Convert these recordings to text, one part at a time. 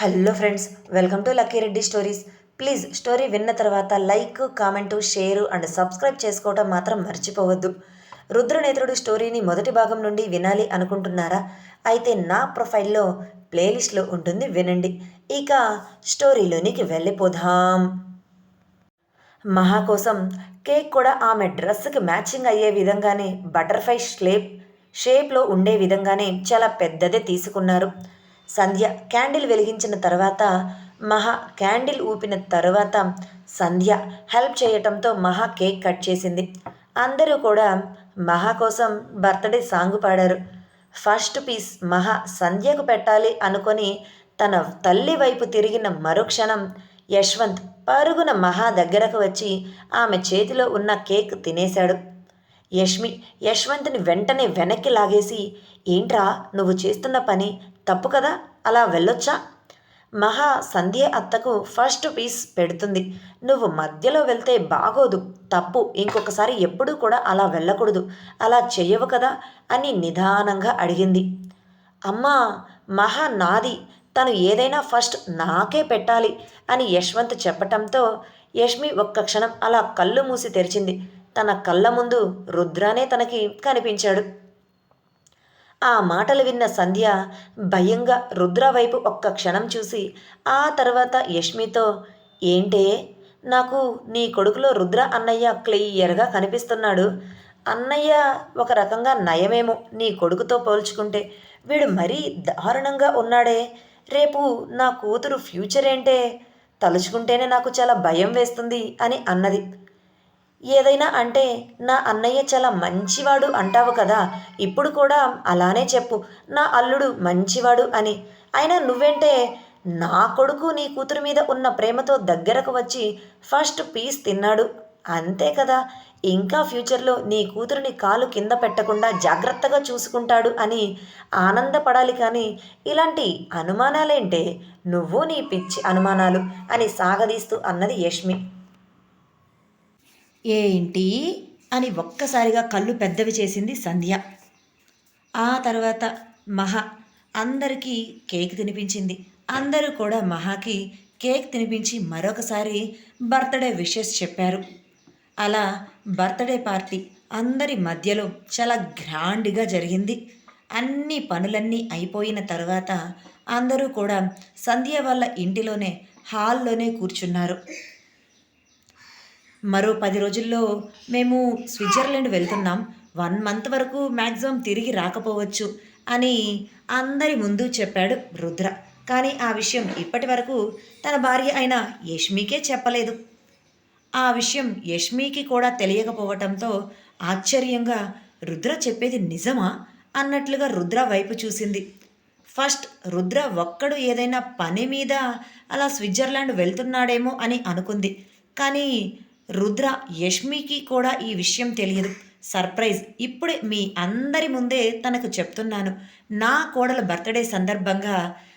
Hello friends welcome to Lucky Reddy stories. Please story విన్న తర్వాత like comment share and subscribe చేసుకోవటం మాత్రం మర్చిపోవద్దు. రుద్రనేత్రుడు స్టోరీని మొదటి భాగం నుండి వినాలి అనుకుంటున్నారా? అయితే నా ప్రొఫైల్లో ప్లేలిస్ట్లో ఉంటుంది వినండి. ఇక స్టోరీలోనికి వెళ్ళిపోదాం. మహా కోసం కేక్ కూడా ఆమె డ్రెస్కి మ్యాచింగ్ అయ్యే విధంగానే బటర్ఫ్లై స్లేప్ షేప్లో ఉండే విధంగానే చాలా పెద్దదే తీసుకున్నారు. సంధ్య క్యాండిల్ వెలిగించిన తర్వాత మహా క్యాండిల్ ఊపిన తర్వాత సంధ్య హెల్ప్ చేయటంతో మహా కేక్ కట్ చేసింది. అందరూ కూడా మహా కోసం బర్త్డే సాంగ్ పాడారు. ఫస్ట్ పీస్ మహా సంధ్యకు పెట్టాలి అనుకొని తన తల్లి వైపు తిరిగిన మరుక్షణం యశ్వంత్ పరుగున మహా దగ్గరకు వచ్చి ఆమె చేతిలో ఉన్న కేక్ తినేశాడు. యష్మి యశ్వంత్ని వెంటనే వెనక్కి లాగేసి ఏంట్రా నువ్వు చేస్తున్న పని తప్పు కదా? అలా వెళ్ళొచ్చా? మహా సంధ్య అత్తకు ఫస్ట్ పీస్ పెడుతుంది. నువ్వు మధ్యలో వెళ్తే బాగోదు తప్పు. ఇంకొకసారి ఎప్పుడూ కూడా అలా వెళ్ళకూడదు. అలా చెయ్యవు కదా? అని నిదానంగా అడిగింది. అమ్మా మహా నాది. తను ఏదైనా ఫస్ట్ నాకే పెట్టాలి అని యశ్వంత్ చెప్పటంతో యష్మి ఒక్క క్షణం అలా కళ్ళు మూసి తెరిచింది. తన కళ్ళ ముందు రుద్రానే తనకి కనిపించాడు. ఆ మాటలు విన్న సంధ్య భయంగా రుద్ర వైపు ఒక్క క్షణం చూసి ఆ తర్వాత యష్మితో ఏంటే? నాకు నీ కొడుకులో రుద్ర అన్నయ్య క్లియర్గా కనిపిస్తున్నాడు. అన్నయ్య ఒక రకంగా నయమేమో నీ కొడుకుతో పోల్చుకుంటే. వీడు మరీ దారుణంగా ఉన్నాడే. రేపు నా కూతురు ఫ్యూచర్ ఏంటే? తలుచుకుంటేనే నాకు చాలా భయం వేస్తుంది అని అన్నది. ఏదైనా అంటే నా అన్నయ్య చాలా మంచివాడు అంటావు కదా ఇప్పుడు కూడా అలానే చెప్పు. నా అల్లుడు మంచివాడు అని. అయినా నువ్వేంటే నా కొడుకు నీ కూతురు మీద ఉన్న ప్రేమతో దగ్గరకు వచ్చి ఫస్ట్ పీస్ తిన్నాడు. అంతే కదా. ఇంకా ఫ్యూచర్లో నీ కూతురుని కాలు కింద పెట్టకుండా జాగ్రత్తగా చూసుకుంటాడు అని ఆనందపడాలి కానీ ఇలాంటి అనుమానాలేంటే నువ్వు నీ పిచ్చి అనుమానాలు అని సాగదీస్తూ అన్నది యష్మి. ఏంటి అని ఒక్కసారిగా కళ్ళు పెద్దవి చేసింది సంధ్య. ఆ తర్వాత మహా అందరికీ కేక్ తినిపించింది. అందరూ కూడా మహాకి కేక్ తినిపించి మరొకసారి బర్త్డే విషెస్ చెప్పారు. అలా బర్త్డే పార్టీ అందరి మధ్యలో చాలా గ్రాండ్గా జరిగింది. అన్ని పనులన్నీ అయిపోయిన తర్వాత అందరూ కూడా సంధ్య వాళ్ళ ఇంటిలోనే హాల్లోనే కూర్చున్నారు. మరో పది రోజుల్లో మేము స్విట్జర్లాండ్ వెళ్తున్నాం. వన్ మంత్ వరకు మ్యాక్సిమం తిరిగి రాకపోవచ్చు అని అందరి ముందు చెప్పాడు రుద్ర. కానీ ఆ విషయం ఇప్పటి వరకు తన భార్య అయిన యష్మికే చెప్పలేదు. ఆ విషయం యష్మికి కూడా తెలియకపోవటంతో ఆశ్చర్యంగా రుద్ర చెప్పేది నిజమా అన్నట్లుగా రుద్ర వైపు చూసింది. ఫస్ట్ రుద్ర ఒక్కడు ఏదైనా పని మీద అలా స్విట్జర్లాండ్ వెళ్తున్నాడేమో అని అనుకుంది. కానీ రుద్ర యష్మికి కూడా ఈ విషయం తెలియదు. సర్ప్రైజ్! ఇప్పుడే మీ అందరి ముందే తనకు చెప్తున్నాను. నా కోడల బర్త్డే సందర్భంగా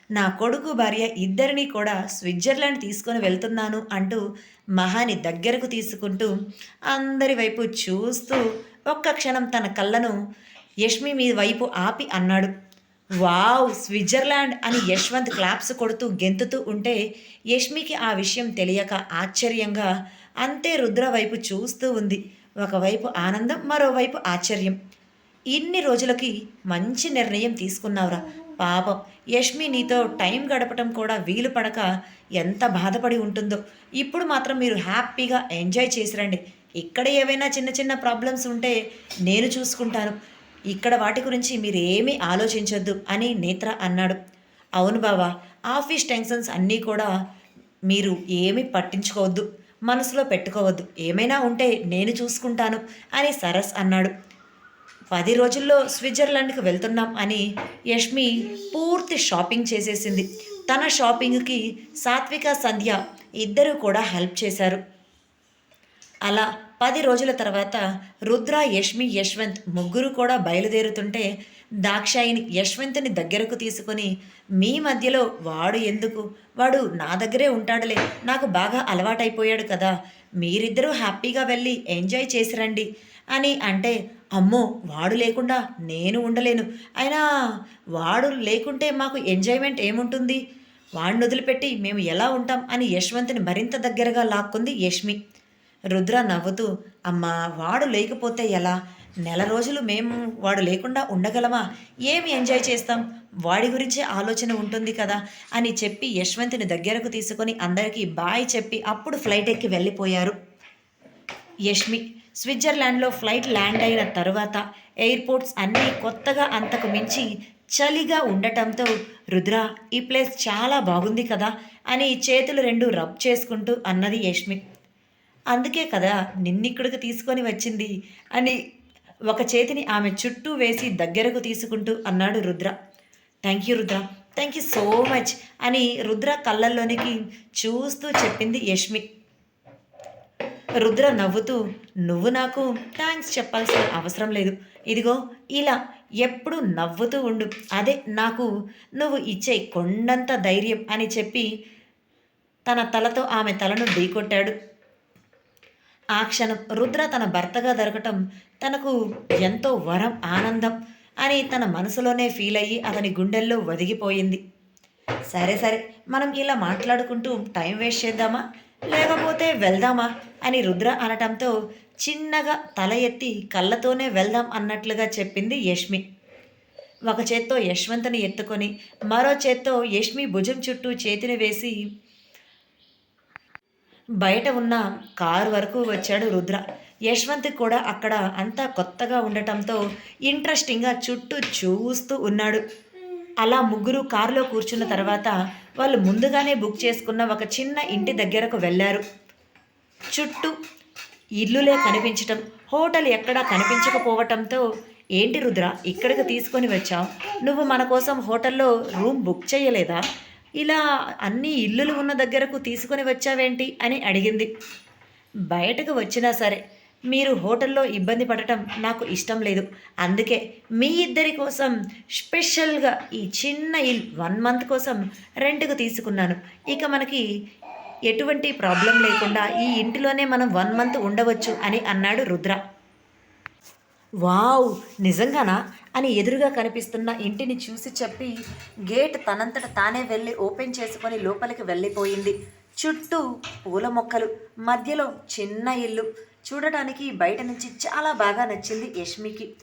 నా కొడుకు భార్య ఇద్దరిని కూడా స్విట్జర్లాండ్ తీసుకొని వెళ్తున్నాను అంటూ మహాని దగ్గరకు తీసుకుంటూ అందరి వైపు చూస్తూ ఒక్క క్షణం తన కళ్ళను యష్మి మీ వైపు ఆపి అన్నాడు. వావ్ స్విట్జర్లాండ్ అని యశ్వంత్ క్లాప్స్ కొడుతూ గెంతుతూ ఉంటే యష్మికి ఆ విషయం తెలియక ఆశ్చర్యంగా అంతే రుద్ర వైపు చూస్తూ ఉంది. ఒకవైపు ఆనందం మరోవైపు ఆశ్చర్యం. ఇన్ని రోజులకి మంచి నిర్ణయం తీసుకున్నావురా. పాపం యష్మి నీతో టైం గడపటం కూడా వీలు పడక ఎంత బాధపడి ఉంటుందో. ఇప్పుడు మాత్రం మీరు హ్యాపీగా ఎంజాయ్ చేసిరండి. ఇక్కడ ఏవైనా చిన్న చిన్న ప్రాబ్లమ్స్ ఉంటే నేను చూసుకుంటాను. ఇక్కడ వాటి గురించి మీరేమీ ఆలోచించొద్దు అని నేత్ర అన్నాడు. అవును బావా ఆఫీస్ టెన్షన్స్ అన్నీ కూడా మీరు ఏమీ పట్టించుకోవద్దు మనసులో పెట్టుకోవద్దు. ఏమైనా ఉంటే నేను చూసుకుంటాను అని సరస్ అన్నాడు. పది రోజుల్లో స్విట్జర్లాండ్కి వెళ్తున్నాం అని యష్మి పూర్తి షాపింగ్ చేసేసింది. తన షాపింగ్కి సాత్విక సంధ్య ఇద్దరూ కూడా హెల్ప్ చేశారు. అలా పది రోజుల తర్వాత రుద్ర యష్మి యశ్వంత్ ముగ్గురు కూడా బయలుదేరుతుంటే దాక్షాయిని యశ్వంత్ని దగ్గరకు తీసుకొని మీ మధ్యలో వాడు ఎందుకు? వాడు నా దగ్గరే ఉంటాడులే. నాకు బాగా అలవాటైపోయాడు కదా. మీరిద్దరూ హ్యాపీగా వెళ్ళి ఎంజాయ్ చేసిరండి అని అంటే అమ్మో వాడు లేకుండా నేను ఉండలేను. అయినా వాడు లేకుంటే మాకు ఎంజాయ్మెంట్ ఏముంటుంది? వాడిని వదిలిపెట్టి మేము ఎలా ఉంటాం? అని యశ్వంత్ని మరింత దగ్గరగా లాక్కుంది యష్మి. రుద్ర నవ్వుతూ అమ్మా వాడు లేకపోతే ఎలా? నెల రోజులు మేము వాడు లేకుండా ఉండగలమా? ఏమి ఎంజాయ్ చేస్తాం? వాడి గురించే ఆలోచన ఉంటుంది కదా అని చెప్పి యశ్వంత్ని దగ్గరకు తీసుకొని అందరికీ బాయ్ చెప్పి అప్పుడు ఫ్లైట్ ఎక్కి వెళ్ళిపోయారు. యష్మి స్విట్జర్లాండ్లో ఫ్లైట్ ల్యాండ్ అయిన తరువాత ఎయిర్పోర్ట్స్ అన్నీ కొత్తగా అంతకు మించి చలిగా ఉండటంతో రుద్ర ఈ ప్లేస్ చాలా బాగుంది కదా అని చేతులు రెండు రబ్ చేసుకుంటూ అన్నది యష్మి. అందుకే కదా నిన్నిక్కడికి తీసుకొని వచ్చింది అని ఒక చేతిని ఆమె చుట్టూ వేసి దగ్గరకు తీసుకుంటూ అన్నాడు Rudra. Thank you Rudra. Thank you so much అని రుద్ర కళ్ళల్లోనికి చూస్తూ చెప్పింది యష్మి. రుద్ర నవ్వుతూ నువ్వు నాకు థ్యాంక్స్ చెప్పాల్సిన అవసరం లేదు. ఇదిగో ఇలా ఎప్పుడు నవ్వుతూ ఉండు. అదే నాకు నువ్వు ఇచ్చే కొండంత ధైర్యం అని చెప్పి తన తలతో ఆమె తలను ఢీకొట్టాడు. ఆ క్షణం రుద్ర తన భర్తగా దొరకటం తనకు ఎంతో వరం ఆనందం అని తన మనసులోనే ఫీల్ అయ్యి అతని గుండెల్లో వదిగిపోయింది. సరే సరే మనం ఇలా మాట్లాడుకుంటూ టైం వేస్ట్ చేద్దామా? లేకపోతే వెళ్దామా? అని రుద్ర అనటంతో చిన్నగా తల ఎత్తి కళ్ళతోనే వెళ్దాం అన్నట్లుగా చెప్పింది యష్మి. ఒక చేత్తో యశ్వంత్ని ఎత్తుకొని మరో చేత్తో యష్మి భుజం చుట్టూ చేతిని వేసి బయట ఉన్న కారు వరకు వచ్చాడు రుద్ర. యశ్వంత్ కూడా అక్కడ అంతా కొత్తగా ఉండటంతో ఇంట్రెస్టింగ్గా చుట్టూ చూస్తూ ఉన్నాడు. అలా ముగ్గురు కారులో కూర్చున్న తర్వాత వాళ్ళు ముందుగానే బుక్ చేసుకున్న ఒక చిన్న ఇంటి దగ్గరకు వెళ్ళారు. చుట్టూ ఇల్లులే కనిపించటం హోటల్ ఎక్కడా కనిపించకపోవటంతో ఏంటి రుద్ర ఇక్కడికి తీసుకొని వచ్చావు? నువ్వు మన కోసం హోటల్లో రూమ్ బుక్ చేయలేదా? ఇలా అన్ని ఇల్లులు ఉన్న దగ్గరకు తీసుకొని వచ్చావేంటి అని అడిగింది. బయటకు వచ్చినా సరే మీరు హోటల్లో ఇబ్బంది పడటం నాకు ఇష్టం లేదు. అందుకే మీ ఇద్దరి కోసం స్పెషల్గా ఈ చిన్న ఇల్ వన్ మంత్ కోసం రెంట్కు తీసుకున్నాను. ఇక మనకి ఎటువంటి ప్రాబ్లం లేకుండా ఈ ఇంటిలోనే మనం వన్ మంత్ ఉండవచ్చు అని అన్నాడు రుద్ర. వావ్ నిజంగానా? అని ఎదురుగా కనిపిస్తున్న ఇంటిని చూసి చెప్పి గేట్ తనంతట తానే వెళ్ళి ఓపెన్ చేసుకొని లోపలికి వెళ్ళిపోయింది. చుట్టూ పూల మొక్కలు మధ్యలో చిన్న ఇల్లు. చూడటానికి బయట నుంచి చాలా బాగా నచ్చింది యష్మికి.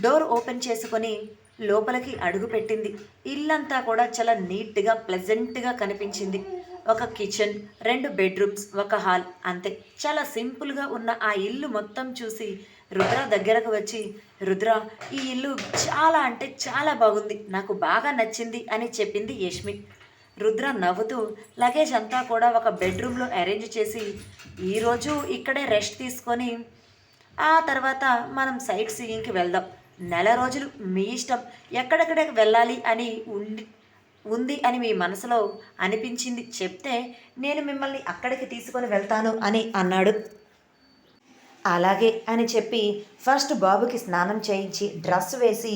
డోర్ ఓపెన్ చేసుకొని లోపలికి అడుగు పెట్టింది. ఇల్లంతా కూడా చాలా నీట్గా ప్లెజెంట్గా కనిపించింది. ఒక కిచెన్ రెండు బెడ్రూమ్స్ ఒక హాల్ అంతే. చాలా సింపుల్గా ఉన్న ఆ ఇల్లు మొత్తం చూసి రుద్ర దగ్గరకు వచ్చి రుద్ర ఈ ఇల్లు చాలా అంటే చాలా బాగుంది. నాకు బాగా నచ్చింది అని చెప్పింది యష్మి. రుద్ర నవ్వుతూ లగేజ్ అంతా కూడా ఒక బెడ్రూమ్లో అరేంజ్ చేసి ఈరోజు ఇక్కడే రెస్ట్ తీసుకొని ఆ తర్వాత మనం సైట్ సీయింగ్కి వెళ్దాం. నెల రోజులు మీ ఇష్టం. ఎక్కడెక్కడికి వెళ్ళాలి అని ఉండి ఉంది అని మీ మనసులో అనిపించింది చెప్తే నేను మిమ్మల్ని అక్కడికి తీసుకొని వెళ్తాను అని అన్నాడు. అలాగే అని చెప్పి ఫస్ట్ బాబుకి స్నానం చేయించి డ్రెస్ వేసి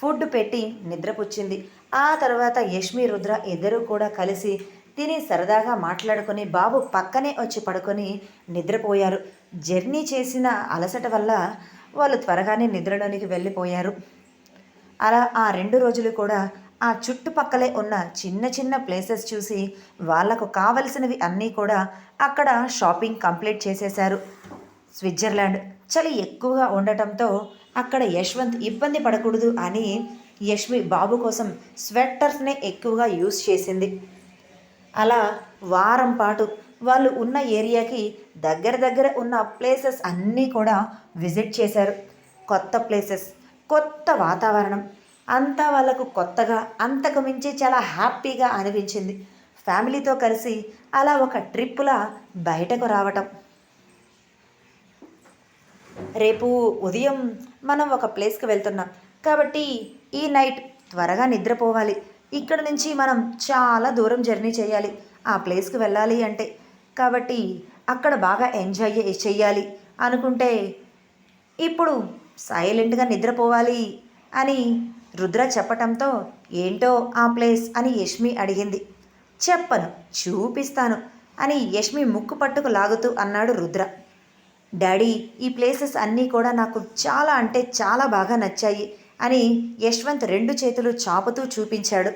ఫుడ్ పెట్టి నిద్రపుచ్చింది. ఆ తర్వాత యష్మి రుద్ర ఇద్దరూ కూడా కలిసి తిని సరదాగా మాట్లాడుకొని బాబు పక్కనే వచ్చి పడుకొని నిద్రపోయారు. జర్నీ చేసిన అలసట వల్ల వాళ్ళు త్వరగానే నిద్రలోనికి వెళ్ళిపోయారు. అలా ఆ రెండు రోజులు కూడా ఆ చుట్టుపక్కలే ఉన్న చిన్న చిన్న ప్లేసెస్ చూసి వాళ్ళకు కావలసినవి అన్నీ కూడా అక్కడ షాపింగ్ కంప్లీట్ చేసేశారు. స్విట్జర్లాండ్ చలి ఎక్కువగా ఉండటంతో అక్కడ యశ్వంత్ ఇబ్బంది పడకూడదు అని యష్మి బాబు కోసం స్వెట్టర్స్నే ఎక్కువగా యూస్ చేసింది. అలా వారం పాటు వాళ్ళు ఉన్న ఏరియాకి దగ్గర దగ్గర ఉన్న ప్లేసెస్ అన్నీ కూడా విజిట్ చేశారు. కొత్త ప్లేసెస్ కొత్త వాతావరణం. అంతా వాళ్ళకు కొత్తగా అంతకు మించి చాలా హ్యాపీగా అనిపించింది. ఫ్యామిలీతో కలిసి అలా ఒక ట్రిప్పులా బయటకు రావటం. రేపు ఉదయం మనం ఒక ప్లేస్కి వెళ్తున్నాం. కాబట్టి ఈ నైట్ త్వరగా నిద్రపోవాలి. ఇక్కడ నుంచి మనం చాలా దూరం జర్నీ చేయాలి. ఆ ప్లేస్కి వెళ్ళాలి అంటే. కాబట్టి అక్కడ బాగా ఎంజాయ్ చేయాలి. అనుకుంటే ఇప్పుడు సైలెంట్గా నిద్రపోవాలి అని రుద్ర చెప్పటంతో ఏంటో ఆ ప్లేస్ అని యష్మి అడిగింది. చెప్పను చూపిస్తాను అని యష్మి ముక్కు పట్టుకు లాగుతూ అన్నాడు రుద్ర. డాడీ ఈ ప్లేసెస్ అన్నీ కూడా నాకు చాలా అంటే చాలా బాగా నచ్చాయి అని యశ్వంత్ రెండు చేతులు చాపుతూ చూపించాడు.